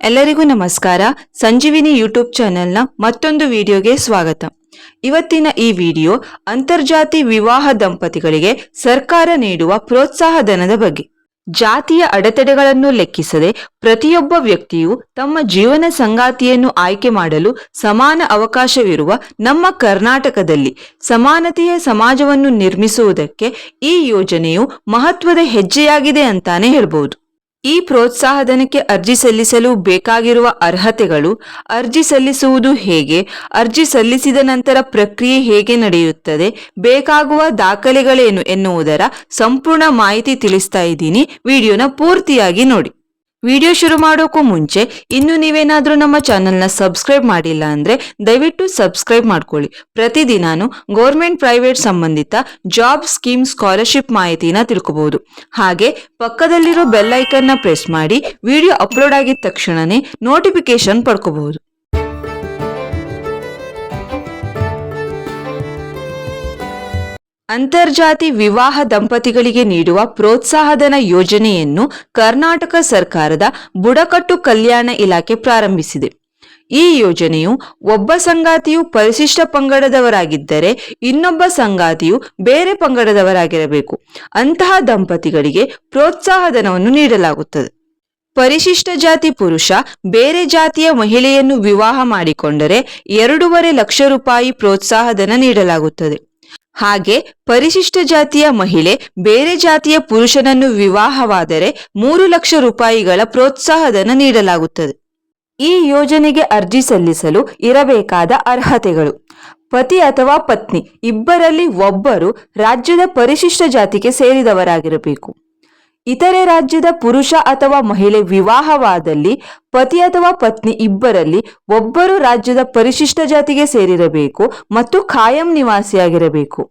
ಎಲ್ಲರಿಗೂ ನಮಸ್ಕಾರ. ಸಂಜೀವಿನಿ ಯೂಟ್ಯೂಬ್ ಚಾನೆಲ್ನ ಮತ್ತೊಂದು ವಿಡಿಯೋಗೆ ಸ್ವಾಗತ. ಇವತ್ತಿನ ಈ ವಿಡಿಯೋ ಅಂತರ್ಜಾತಿ ವಿವಾಹ ದಂಪತಿಗಳಿಗೆ ಸರ್ಕಾರ ನೀಡುವ ಪ್ರೋತ್ಸಾಹ ಧನದ ಬಗ್ಗೆ. ಜಾತಿಯ ಅಡೆತಡೆಗಳನ್ನು ಲೆಕ್ಕಿಸದೆ ಪ್ರತಿಯೊಬ್ಬ ವ್ಯಕ್ತಿಯು ತಮ್ಮ ಜೀವನ ಸಂಗಾತಿಯನ್ನು ಆಯ್ಕೆ ಮಾಡಲು ಸಮಾನ ಅವಕಾಶವಿರುವ ನಮ್ಮ ಕರ್ನಾಟಕದಲ್ಲಿ ಸಮಾನತೆಯ ಸಮಾಜವನ್ನು ನಿರ್ಮಿಸುವುದಕ್ಕೆ ಈ ಯೋಜನೆಯು ಮಹತ್ವದ ಹೆಜ್ಜೆಯಾಗಿದೆ ಅಂತಾನೆ ಹೇಳ್ಬೋದು. ಈ ಪ್ರೋತ್ಸಾಹಧನಕ್ಕೆ ಅರ್ಜಿ ಸಲ್ಲಿಸಲು ಬೇಕಾಗಿರುವ ಅರ್ಹತೆಗಳು, ಅರ್ಜಿ ಸಲ್ಲಿಸುವುದು ಹೇಗೆ, ಅರ್ಜಿ ಸಲ್ಲಿಸಿದ ನಂತರ ಪ್ರಕ್ರಿಯೆ ಹೇಗೆ ನಡೆಯುತ್ತದೆ, ಬೇಕಾಗುವ ದಾಖಲೆಗಳೇನು ಎನ್ನುವುದರ ಸಂಪೂರ್ಣ ಮಾಹಿತಿ ತಿಳಿಸ್ತಾ ಇದ್ದೀನಿ. ವಿಡಿಯೋನ ಪೂರ್ತಿಯಾಗಿ ನೋಡಿ. ವಿಡಿಯೋ ಶುರು ಮಾಡೋಕ್ಕೂ ಮುಂಚೆ ಇನ್ನು ನೀವೇನಾದರೂ ನಮ್ಮ ಚಾನೆಲ್ನ ಸಬ್ಸ್ಕ್ರೈಬ್ ಮಾಡಿಲ್ಲ ಅಂದ್ರೆ ದಯವಿಟ್ಟು ಸಬ್ಸ್ಕ್ರೈಬ್ ಮಾಡ್ಕೊಳ್ಳಿ. ಪ್ರತಿದಿನಾನು ಗೌರ್ಮೆಂಟ್ ಪ್ರೈವೇಟ್ ಸಂಬಂಧಿತ ಜಾಬ್ ಸ್ಕೀಮ್ ಸ್ಕಾಲರ್ಶಿಪ್ ಮಾಹಿತಿನ ತಿಳ್ಕೊಬಹುದು ಹಾಗೆ ಪಕ್ಕದಲ್ಲಿರೋ ಬೆಲ್ ಐಕನ್ನ ಪ್ರೆಸ್ ಮಾಡಿ ವಿಡಿಯೋ ಅಪ್ಲೋಡ್ ಆಗಿದ ತಕ್ಷಣನೇ ನೋಟಿಫಿಕೇಶನ್ ಪಡ್ಕೋಬಹುದು ಅಂತರ್ಜಾತಿ ವಿವಾಹ ದಂಪತಿಗಳಿಗೆ ನೀಡುವ ಪ್ರೋತ್ಸಾಹಧನ ಯೋಜನೆಯನ್ನು ಕರ್ನಾಟಕ ಸರ್ಕಾರದ ಬುಡಕಟ್ಟು ಕಲ್ಯಾಣ ಇಲಾಖೆ ಪ್ರಾರಂಭಿಸಿದೆ. ಈ ಯೋಜನೆಯು ಒಬ್ಬ ಸಂಗಾತಿಯು ಪರಿಶಿಷ್ಟ ಪಂಗಡದವರಾಗಿದ್ದರೆ ಇನ್ನೊಬ್ಬ ಸಂಗಾತಿಯು ಬೇರೆ ಪಂಗಡದವರಾಗಿರಬೇಕು. ಅಂತಹ ದಂಪತಿಗಳಿಗೆ ಪ್ರೋತ್ಸಾಹಧನವನ್ನು ನೀಡಲಾಗುತ್ತದೆ. ಪರಿಶಿಷ್ಟ ಜಾತಿ ಪುರುಷ ಬೇರೆ ಜಾತಿಯ ಮಹಿಳೆಯನ್ನು ವಿವಾಹ ಮಾಡಿಕೊಂಡರೆ ಎರಡೂವರೆ ಲಕ್ಷ ರೂಪಾಯಿ ಪ್ರೋತ್ಸಾಹಧನ ನೀಡಲಾಗುತ್ತದೆ. ಹಾಗೆ ಪರಿಶಿಷ್ಟ ಜಾತಿಯ ಮಹಿಳೆ ಬೇರೆ ಜಾತಿಯ ಪುರುಷನನ್ನು ವಿವಾಹವಾದರೆ ಮೂರು ಲಕ್ಷ ರೂಪಾಯಿಗಳ ಪ್ರೋತ್ಸಾಹಧನ ನೀಡಲಾಗುತ್ತದೆ. ಈ ಯೋಜನೆಗೆ ಅರ್ಜಿ ಸಲ್ಲಿಸಲು ಇರಬೇಕಾದ ಅರ್ಹತೆಗಳು. ಪತಿ ಅಥವಾ ಪತ್ನಿ ಇಬ್ಬರಲ್ಲಿ ಒಬ್ಬರು ರಾಜ್ಯದ ಪರಿಶಿಷ್ಟ ಜಾತಿಗೆ ಸೇರಿದವರಾಗಿರಬೇಕು. ಇತರೆ ರಾಜ್ಯದ ಪುರುಷ ಅಥವಾ ಮಹಿಳೆ ವಿವಾಹವಾದಲ್ಲಿ ಪತಿ ಅಥವಾ ಪತ್ನಿ ಇಬ್ಬರಲ್ಲಿ ಒಬ್ಬರು ರಾಜ್ಯದ ಪರಿಶಿಷ್ಟ ಜಾತಿಗೆ ಸೇರಿರಬೇಕು ಮತ್ತು ಖಾಯಂ ನಿವಾಸಿಯಾಗಿರಬೇಕು.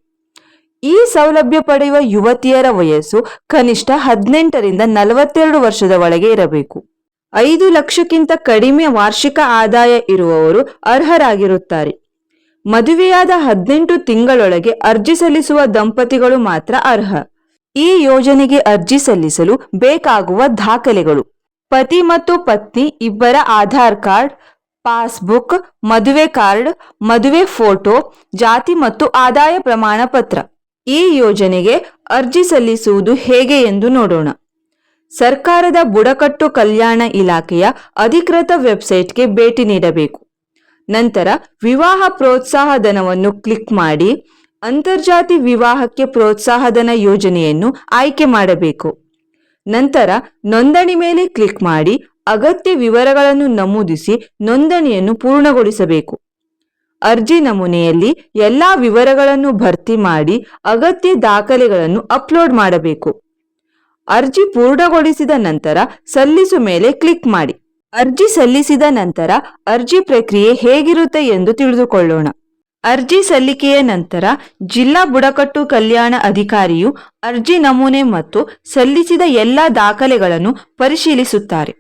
ಈ ಸೌಲಭ್ಯ ಪಡೆಯುವ ಯುವತಿಯರ ವಯಸ್ಸು ಕನಿಷ್ಠ ಹದಿನೆಂಟರಿಂದ ನಲವತ್ತೆರಡು ವರ್ಷದ ಒಳಗೆ ಇರಬೇಕು. ಐದು ಲಕ್ಷಕ್ಕಿಂತ ಕಡಿಮೆ ವಾರ್ಷಿಕ ಆದಾಯ ಇರುವವರು ಅರ್ಹರಾಗಿರುತ್ತಾರೆ. ಮದುವೆಯಾದ ಹದಿನೆಂಟು ತಿಂಗಳೊಳಗೆ ಅರ್ಜಿ ಸಲ್ಲಿಸುವ ದಂಪತಿಗಳು ಮಾತ್ರ ಅರ್ಹ. ಈ ಯೋಜನೆಗೆ ಅರ್ಜಿ ಸಲ್ಲಿಸಲು ಬೇಕಾಗುವ ದಾಖಲೆಗಳು. ಪತಿ ಮತ್ತು ಪತ್ನಿ, ಇಬ್ಬರ ಆಧಾರ್ ಕಾರ್ಡ್, ಪಾಸ್ಬುಕ್, ಮದುವೆ ಕಾರ್ಡ್, ಮದುವೆ ಫೋಟೋ, ಜಾತಿ ಮತ್ತು ಆದಾಯ ಪ್ರಮಾಣ ಪತ್ರ ಈ ಯೋಜನೆಗೆ ಅರ್ಜಿ ಸಲ್ಲಿಸುವುದು ಹೇಗೆ ಎಂದು ನೋಡೋಣ. ಸರ್ಕಾರದ ಬುಡಕಟ್ಟು ಕಲ್ಯಾಣ ಇಲಾಖೆಯ ಅಧಿಕೃತ ವೆಬ್ಸೈಟ್ಗೆ ಭೇಟಿ ನೀಡಬೇಕು. ನಂತರ ವಿವಾಹ ಪ್ರೋತ್ಸಾಹ ಧನವನ್ನು ಕ್ಲಿಕ್ ಮಾಡಿ ಅಂತರ್ಜಾತಿ ವಿವಾಹಕ್ಕೆ ಪ್ರೋತ್ಸಾಹಧನ ಯೋಜನೆಯನ್ನು ಆಯ್ಕೆ ಮಾಡಬೇಕು. ನಂತರ ನೋಂದಣಿ ಮೇಲೆ ಕ್ಲಿಕ್ ಮಾಡಿ ಅಗತ್ಯ ವಿವರಗಳನ್ನು ನಮೂದಿಸಿ ನೋಂದಣಿಯನ್ನು ಪೂರ್ಣಗೊಳಿಸಬೇಕು. ಅರ್ಜಿ ನಮೂನೆಯಲ್ಲಿ ಎಲ್ಲ ವಿವರಗಳನ್ನು ಭರ್ತಿ ಮಾಡಿ ಅಗತ್ಯ ದಾಖಲೆಗಳನ್ನು ಅಪ್ಲೋಡ್ ಮಾಡಬೇಕು. ಅರ್ಜಿ ಪೂರ್ಣಗೊಳಿಸಿದ ನಂತರ ಸಲ್ಲಿಸು ಮೇಲೆ ಕ್ಲಿಕ್ ಮಾಡಿ. ಅರ್ಜಿ ಸಲ್ಲಿಸಿದ ನಂತರ ಅರ್ಜಿ ಪ್ರಕ್ರಿಯೆ ಹೇಗಿರುತ್ತೆ ಎಂದು ತಿಳಿದುಕೊಳ್ಳೋಣ. ಅರ್ಜಿ ಸಲ್ಲಿಕೆಯ ನಂತರ ಜಿಲ್ಲಾ ಬುಡಕಟ್ಟು ಕಲ್ಯಾಣ ಅಧಿಕಾರಿಯು ಅರ್ಜಿ ನಮೂನೆ ಮತ್ತು ಸಲ್ಲಿಸಿದ ಎಲ್ಲ ದಾಖಲೆಗಳನ್ನು ಪರಿಶೀಲಿಸುತ್ತಾರೆ.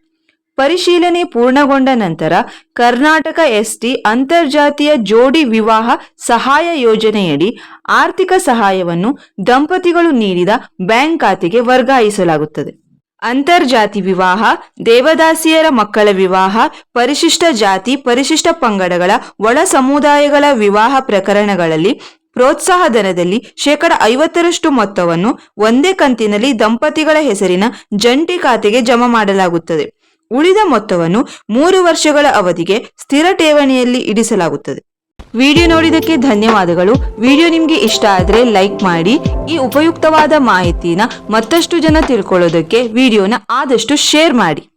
ಪರಿಶೀಲನೆ ಪೂರ್ಣಗೊಂಡ ನಂತರ ಕರ್ನಾಟಕ ಎಸ್ಟಿ ಅಂತರ್ಜಾತಿಯ ಜೋಡಿ ವಿವಾಹ ಸಹಾಯ ಯೋಜನೆಯಡಿ ಆರ್ಥಿಕ ಸಹಾಯವನ್ನು ದಂಪತಿಗಳು ನೀಡಿದ ಬ್ಯಾಂಕ್ ಖಾತೆಗೆ ವರ್ಗಾಯಿಸಲಾಗುತ್ತದೆ. ಅಂತರ್ಜಾತಿ ವಿವಾಹ, ದೇವದಾಸಿಯರ ಮಕ್ಕಳ ವಿವಾಹ, ಪರಿಶಿಷ್ಟ ಜಾತಿ, ಪರಿಶಿಷ್ಟ ಪಂಗಡಗಳ ಒಳ ಸಮುದಾಯಗಳ ವಿವಾಹ ಪ್ರಕರಣಗಳಲ್ಲಿ ಪ್ರೋತ್ಸಾಹ ದರದಲ್ಲಿ ಶೇಕಡ ಐವತ್ತರಷ್ಟು ಮೊತ್ತವನ್ನು ಒಂದೇ ಕಂತಿನಲ್ಲಿ ದಂಪತಿಗಳ ಹೆಸರಿನ ಜಂಟಿ ಖಾತೆಗೆ ಜಮಾ ಮಾಡಲಾಗುತ್ತದೆ. ಉಳಿದ ಮೊತ್ತವನ್ನು ಮೂರು ವರ್ಷಗಳ ಅವಧಿಗೆ ಸ್ಥಿರ ಠೇವಣಿಯಲ್ಲಿ ಇಡಿಸಲಾಗುತ್ತದೆ. ವಿಡಿಯೋ ನೋಡಿದಕ್ಕೆ ಧನ್ಯವಾದಗಳು. ವಿಡಿಯೋ ನಿಮಗೆ ಇಷ್ಟ ಆದರೆ ಲೈಕ್ ಮಾಡಿ. ಈ ಉಪಯುಕ್ತವಾದ ಮಾಹಿತಿನ ಮತ್ತಷ್ಟು ಜನ ತಿಳ್ಕೊಳ್ಳೋದಕ್ಕೆ ವಿಡಿಯೋನ ಆದಷ್ಟು ಶೇರ್ ಮಾಡಿ.